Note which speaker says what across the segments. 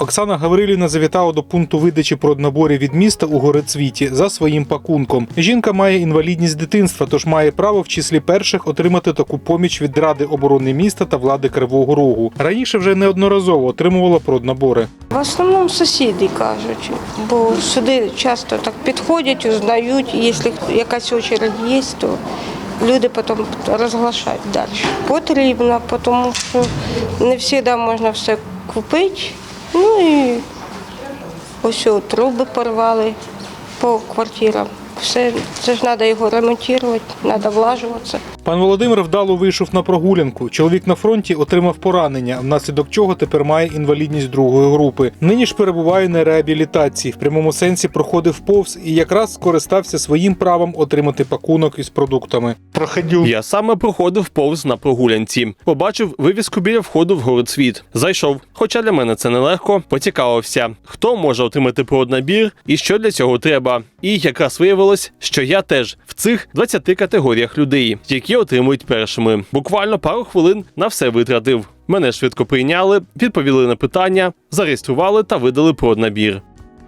Speaker 1: Оксана Гаврилівна завітала до пункту видачі проднаборів від міста у Горецвіті за своїм пакунком. Жінка має інвалідність дитинства, тож має право в числі перших отримати таку поміч від Ради оборони міста та влади Кривого Рогу. Раніше вже неодноразово отримувала проднабори.
Speaker 2: В основному сусіди кажуть, бо сюди часто так підходять, узнають, якщо якась очередь є, то люди потім розглашають далі. Потрібно, тому що не завжди можна все купити. Ну і ось труби порвали по квартирам. Все, це ж треба його ремонтувати, треба влажуватися.
Speaker 1: Пан Володимир вдало вийшов на прогулянку. Чоловік на фронті отримав поранення, внаслідок чого тепер має інвалідність другої групи. Нині ж перебуває на реабілітації. В прямому сенсі проходив повз і якраз скористався своїм правом отримати пакунок із продуктами. Проходив
Speaker 3: Я саме проходив повз на прогулянці. Побачив вивіску біля входу в городсвіт. Зайшов. Хоча для мене це нелегко, поцікавився, хто може отримати проднабір і що для цього треба. І якраз виявилось, що я теж цих 20 категоріях людей, які отримують першими. Буквально пару хвилин на все витратив. Мене швидко прийняли, відповіли на питання, зареєстрували та видали проднабір.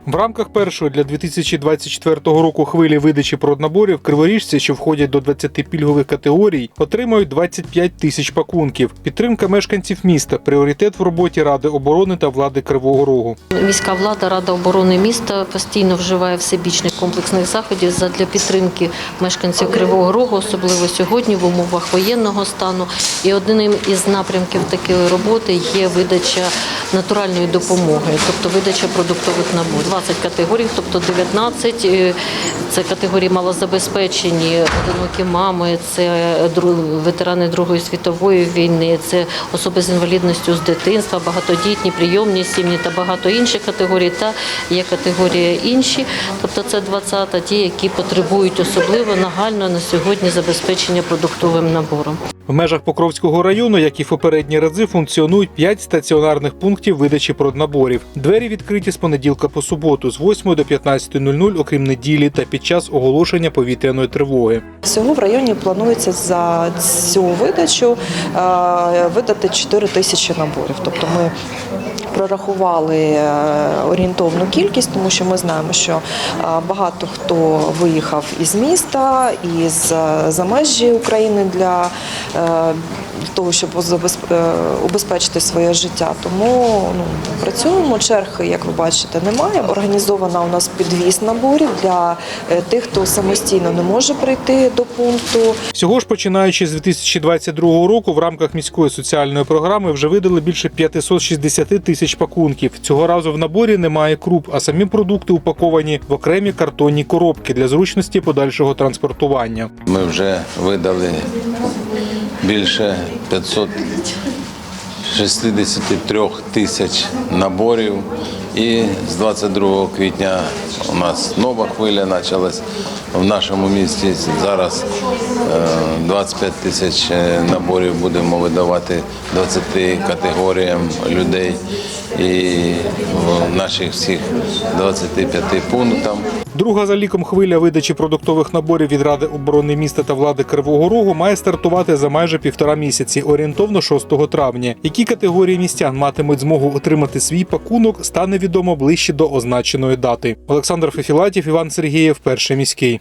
Speaker 1: В рамках першої для 2024 року хвилі видачі проднаборів криворіжці, що входять до 20 пільгових категорій, отримають 25 тисяч пакунків. Підтримка мешканців міста пріоритет в роботі Ради оборони та влади Кривого Рогу.
Speaker 4: Міська влада, Рада оборони міста постійно вживає всебічних комплексних заходів для підтримки мешканців Кривого Рогу, особливо сьогодні в умовах воєнного стану. І одним із напрямків такої роботи є видача натуральної допомоги, тобто видача продуктових наборів. 20 категорій, тобто 19 е, це категорії малозабезпечені, одинокі мами, це ветерани Другої світової війни, це особи з інвалідністю з дитинства, багатодітні, прийомні сім'ї та багато інших категорій. Та є категорія інші, тобто це 20 ті, які потребують особливо нагально на сьогодні забезпечення продуктовим набором.
Speaker 1: В межах Покровського району, як і в попередні рази, функціонують 5 стаціонарних пунктів видачі проднаборів. Двері відкриті з понеділка по суботу, з 8 до 15.00, окрім неділі та під час оголошення повітряної тривоги.
Speaker 5: Всього в районі планується за цю видачу е, видати 4 тисячі наборів. Тобто ми прорахували е, орієнтовну кількість, тому що ми знаємо, що е, багато хто виїхав із міста із е, за межі України для того, щоб е, убезпечити своє життя. Тому ну, працюємо. Черг, як ви бачите, немає. Організована у нас підвіз наборів для е, тих, хто самостійно не може прийти до пункту.
Speaker 1: Всього ж починаючи з 2022 року в рамках міської соціальної програми вже видали більше 560 тисяч пакунків. Цього разу в наборі немає круп, а самі продукти упаковані в окремі картонні коробки для зручності подальшого транспортування.
Speaker 6: Ми вже видали більше 563 тисяч наборів. І з 22 квітня у нас нова хвиля почалась в нашому місті. Зараз е, 25 тисяч е, наборів будемо видавати 20 категоріям людей і в наших всіх 25 пунктах.
Speaker 1: Друга за ліком хвиля видачі продуктових наборів від Ради оборони міста та влади Кривого Рогу має стартувати за майже півтора місяці, орієнтовно 6 травня. Які категорії містян матимуть змогу отримати свій пакунок, стане відомо ближче до означеної дати. Олександр Фефілатів, Іван Сергієв, перший міський.